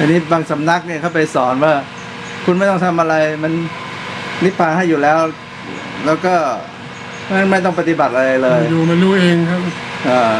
อันนี้บางสำนักเนี่ยเขาไปสอนว่า คุณไม่ต้องทำอะไร มันนิพพานให้อยู่แล้ว แล้วก็ไม่ไม่ต้องปฏิบัติอะไรเลยอยู่มันรู้เองครับเออ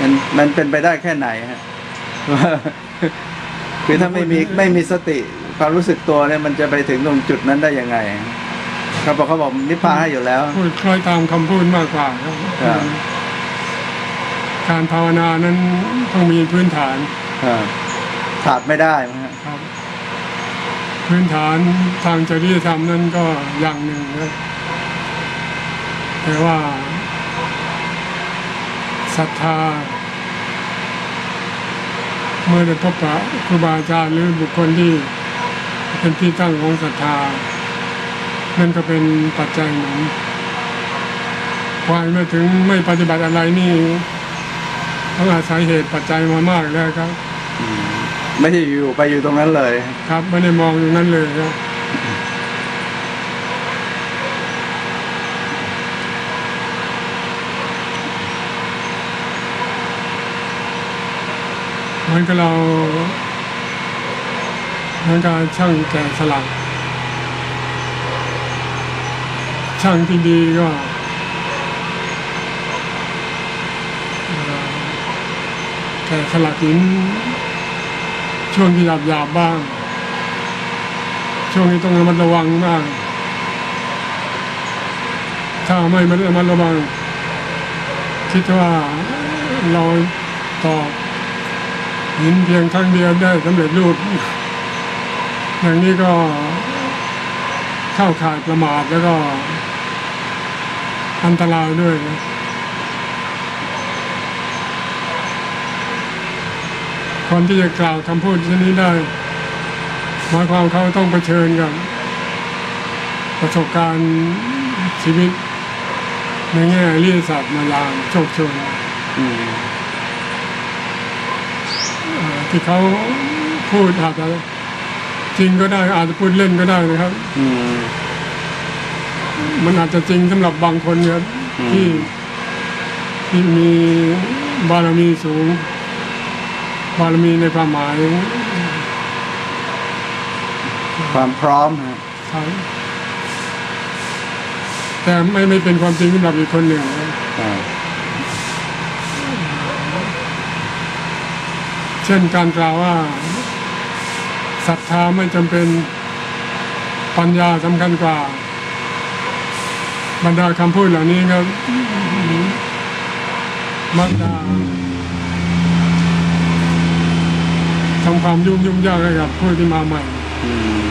มันมันเป็นไปได้แค่ไหนฮะว่าคือถ้าไม่มีไม่มีสติความรู้สึกตัวเนี่ยมันจะไปถึงตรงจุดนั้นได้ยังไงเขาบอกเขาบอกนิพพานให้อยู่แล้วพูดคล้อยตามคำพูดมากกว่าครับครับการภาวนานั้นต้องมีพื้นฐานเออ ขาดไม่ได้นะฮะครับ พื้นฐานทางจริยธรรมนั้นก็อย่างหนึ่งครับแต่ว่าศรัทธา เมื่อได้พบปะครูบาอาจารย์หรือบุคคลที่เป็นที่ตั้งของศรัทธา นั่นก็เป็นปัจจัยหนึ่งควายมาถึงไม่ปฏิบัติอะไรนี่ต้องอาศัยเหตุปัจจัยมามากแล้วครับ ไม่ใช่อยู่ไปอยู่ตรงนั้นเลย ครับไม่ได้มองอย่างนั้นเลยครับมือนกับเรามือนกับช่างแกะสลักช่างที่ดีก็เอ่อแกะสลักหิน ช่วงที่หยาบหยาบๆบ้าง ช่วงนี้ต้องระมัดระวังมาก ถ้าไม่ระมัดระวัง คิดว่าเราตอกหินเพียงครั้งเดียวได้สำเร็จรูป อย่างนี้ก็เข้าข่ายประมาทแล้วก็อันตรายด้วยนะ คนที่จะกล่าวคำพูดเช่นนี้ได้หมายความเขาต้องเผชิญกับ ประสบการณ์ชีวิต ในแง่อริยศาสตร์มาอย่างโชคชนที่เขาพูดอาจจะจริงก็ได้อาจจะพูดเล่นก็ได้นะครับมันอาจจะจริงสำหรับบางคนครับที่ที่มีบารมีสูง บารมีในความหมายความพร้อมฮะครับแต่ไม่ไม่เป็นความจริงสำหรับอีกคนหนึ่งนะอ่าเช่นการกล่าวว่าศรัทธาไม่จำเป็นปัญญาสำคัญกว่า บรรดาคำพูดเหล่านี้ครับมักจะ ทำความยุ่งยุ่งยากให้กับผู้ที่มาใหม่ อืม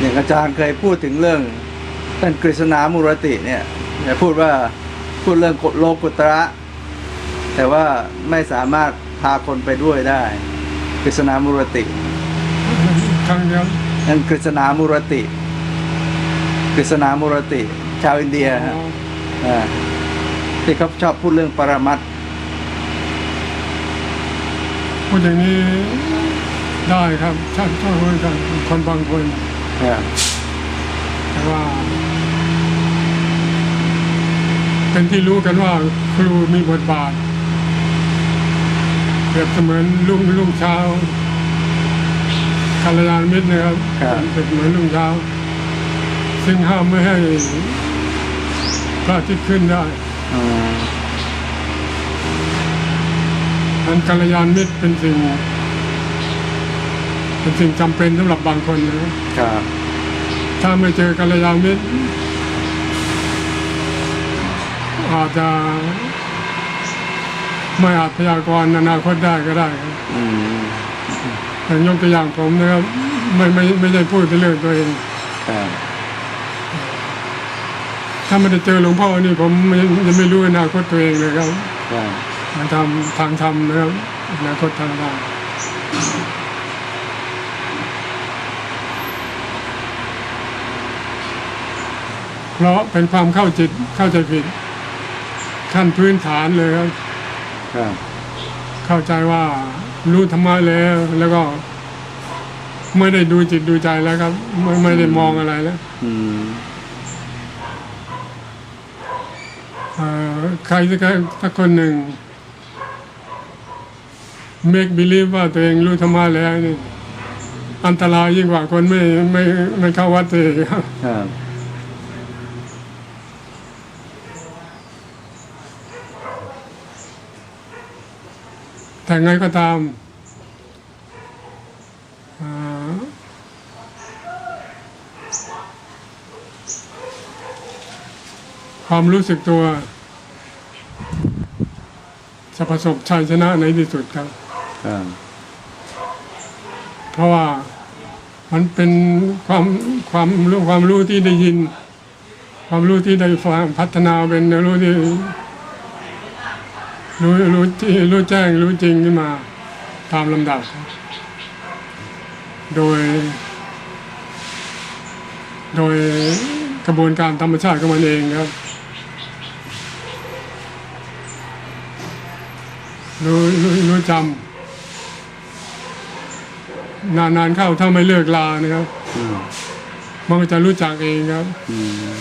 อย่างอาจารย์เคยพูดถึงเรื่องท่านกฤษณามุรติเนี่ยเนี่ยพูดว่าพูดเรื่องกฎโลกุตระ แต่ว่าไม่สามารถพาคนไปด้วยได้ กฤษณามุรติ ครั้งเดียว นั่นกฤษณามุรติ กฤษณามุรติ ชาวอินเดียฮะอ่าที่เขาชอบพูดเรื่องปรมัตถ์พูดอย่างนี้ได้ครับชอบชอบเหมือนกันคนบางคนอ่าแต่ว่า เป็นที่รู้กันว่าครูมีบทบาทเปรียบเสมือนลุงลุงเช้ากัลยาณมิตรนะครับเป็นเหมือนลุงเช้า ซึ่งห้ามไม่ให้พระอาทิตย์ขึ้นได้อืมนั้นกัลยาณมิตรเป็นสิ่ง เป็นสิ่งจำเป็นสำหรับบางคนนะครับครับถ้าไม่เจอกัลยาณมิตร อาจจะไม่อาจพยากรณ์อนาคตได้ก็ได้ครับอืมอย่างยกตัวอย่างผมนะครับ ไม่ไม่ไม่ใช่พูดเป็นเรื่องตัวเอง ครับ ถ้าไม่ได้เจอหลวงพ่อนี่ผมไม่ยังไม่รู้อนาคตตัวเองเลยครับครับมาทำทางธรรมนะครับอนาคตทางธรรมเพราะเป็นความเข้าจิตเข้าใจผิดขั้นพื้นฐานเลยครับครับเข้าใจว่ารู้ธรรมะแล้วแล้วก็ไม่ได้ดูจิตดูใจแล้วครับ ไม่ไม่ได้มองอะไรแล้ว อืม เอ่อ ใครสักสักคนหนึ่ง make believe ว่าตัวเองรู้ธรรมะแล้วนี่อันตรายยิ่งกว่าคนไม่ไม่ไม่เข้าวัดเลยครับแต่ไงก็ตามเอ่อ ความรู้สึกตัวจะประสบชัยชนะในที่สุดครับครับ เพราะว่ามันเป็นความความรู้ความรู้ที่ได้ยิน ความรู้ที่ได้ฟังพัฒนาเป็นรู้ที่รู้รู้ที่รู้แจ้งรู้จริงขึ้นมาตามลำดับครับโดย โดยกระบวนการธรรมชาติของมันเองครับ รู้รู้รู้จำนานๆเข้าถ้าไม่เลิกลานะครับอืมมันก็จะรู้จักเองครับอืม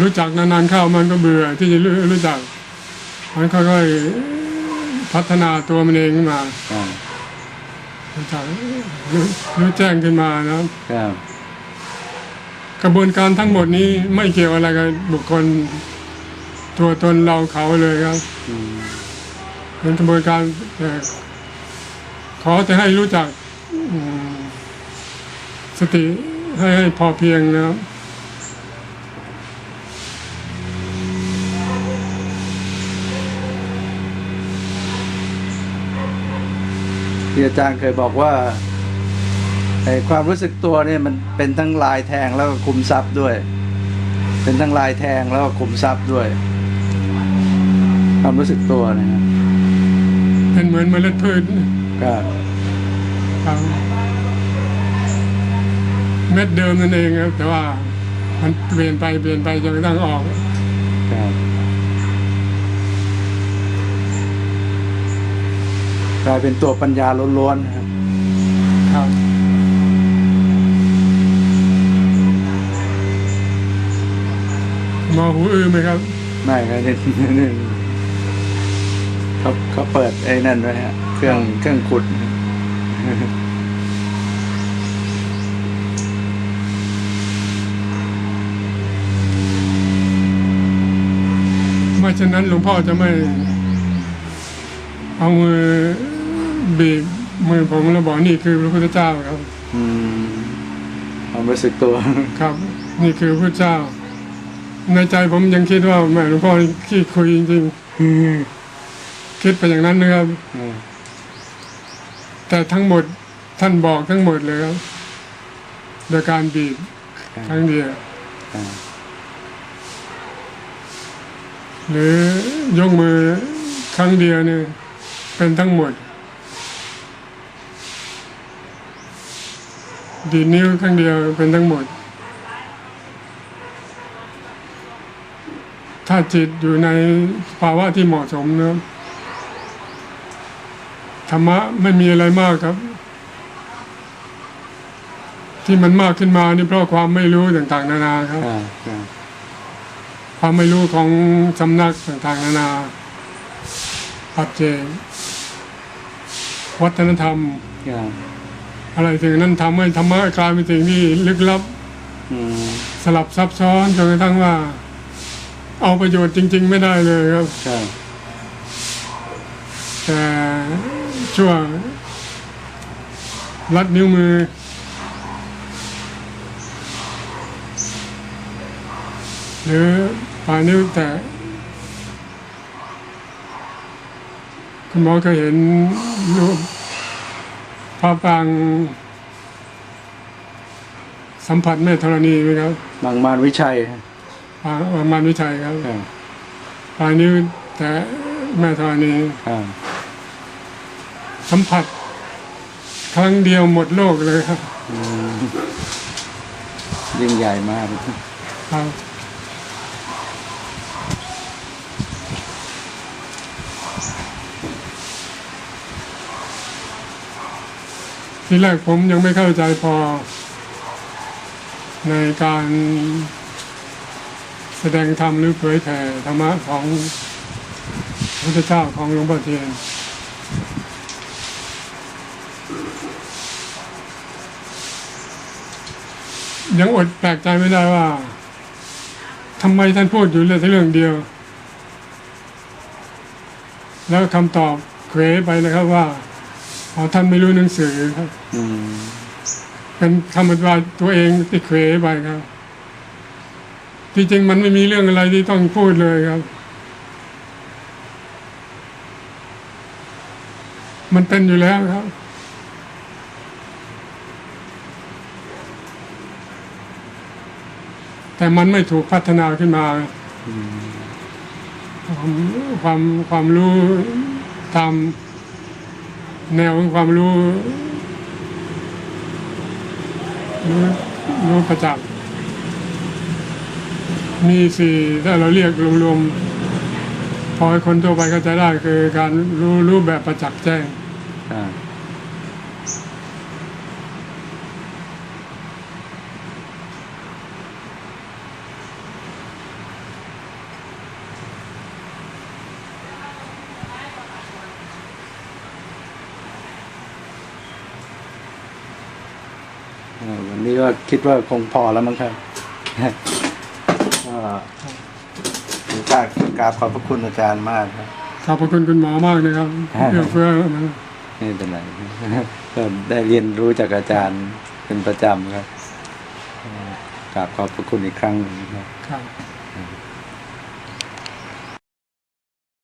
รู้จักนานๆเข้ามันก็เบื่อที่จะรู้รู้จัก มันค่อยๆพัฒนาตัวมันเองขึ้นมาครับรู้จักรู้รู้แจ้งขึ้นมานะครับครับกระบวนการทั้งหมดนี้ไม่เกี่ยวอะไรกับบุคคล ตัวตนเราเขาเลยครับอืม เป็นกระบวนการแต่ขอจะให้รู้จักสติให้ให้พอเพียงนะครับที่อาจารย์เคยบอกว่าไอ้ความรู้สึกตัวเนี่ยมันเป็นทั้งลายแทงแล้วก็คุมทรัพย์ด้วย เป็นทั้งลายแทงแล้วก็คุมทรัพย์ด้วย ความรู้สึกตัวนะครับ เป็นเหมือนเมล็ดพืชครับครับเม็ดเดิมนั่นเองครับ แต่ว่ามันเปลี่ยนไปเปลี่ยนไปจนกระทั่งออกครับกลายเป็นตัวปัญญาล้วนๆนะครับครับมองหูอื้อไหมครับ ไม่ครับนี่นี่ เขาเขาเปิดไอ้นั่นไว้ฮะเครื่องเครื่องขุด ไม่ฉะนั้นหลวงพ่อจะไม่ เอามือบีบมือผมแล้วบอกนี่คือพระพุทธเจ้าครับ อืมความรู้สึกตัว ครับ นี่คือพระพุทธเจ้า ในใจผมยังคิดว่าแหม่หลวงพ่อขี้คุยจริงๆ คิดไปอย่างนั้นนะครับแต่ทั้งหมดท่านบอกทั้งหมดเลยครับโดยการบีบครั้งเดียวอ่าหรือยกมือครั้งเดียวเนี่ยเป็นทั้งหมด ดีดนิ้วครั้งเดียวเป็นทั้งหมด ถ้าจิตอยู่ในภาวะที่เหมาะสมนะครับ ธรรมะไม่มีอะไรมากครับ ที่มันมากขึ้นมานี่เพราะความไม่รู้ต่างๆ นานาครับอ่าครับความไม่รู้ของสำนักต่างๆ นานาปัจเจกวัฒนธรรมครับอะไรสิ่งนั้นทำให้ธรรมะกลายเป็นสิ่งที่ลึกลับอืมสลับซับซ้อนจนกระทั่งว่า เอาประโยชน์จริง ๆ ไม่ได้เลยครับครับแต่ ช่วง รัดนิ้วมือ หรือปลายนิ้วแตะคุณหมอเคยเห็นรูปพระปรางสัมผัสแม่ธรณีไหมครับบางมารวิชัยปางประมาณวิชัยครับครับปลายนิ้วแตะแม่ธรณีครับ สัมผัส ครั้งเดียวหมดโลกเลยครับอืมยิ่งใหญ่มากครับที่แรกผมยังไม่เข้าใจพอ ในการแสดงธรรมหรือเผยแผ่ธรรมะของพระพุทธเจ้าของหลวงพ่อเทียน ยังอดแปลกใจไม่ได้ว่าทำไมท่านพูดอยู่เรื่องเรื่องเดียว แล้วคำตอบเขวไปนะครับว่าอ๋อท่านไม่รู้หนังสือครับอืมเป็นคำอธิบายตัวเองที่เขวไปครับที่จริงมันไม่มีเรื่องอะไรที่ต้องพูดเลยครับ มันเป็นอยู่แล้วครับ แต่มันไม่ถูกพัฒนาขึ้นมาความความความรู้ตามแนวของความรู้รู้รู้ประจักษ์มีสี่ถ้าเราเรียกรวมๆพอคนทั่วไปเข้าใจได้คือการรู้รู้แบบประจักษ์แจ้ง อ่าเอ่อวันนี้ก็ คิดว่าคงพอแล้วมั้งครับก็ถือกราบกราบขอบพระคุณอาจารย์มากครับขอบพระคุณคุณหมอมากนะครับครับเอื้อเฟื้อมาไม่เป็นไรก็ได้เรียนรู้จากอาจารย์เป็นประจำครับเอ่อกราบขอบพระคุณอีกครั้งหนึ่งครับครับ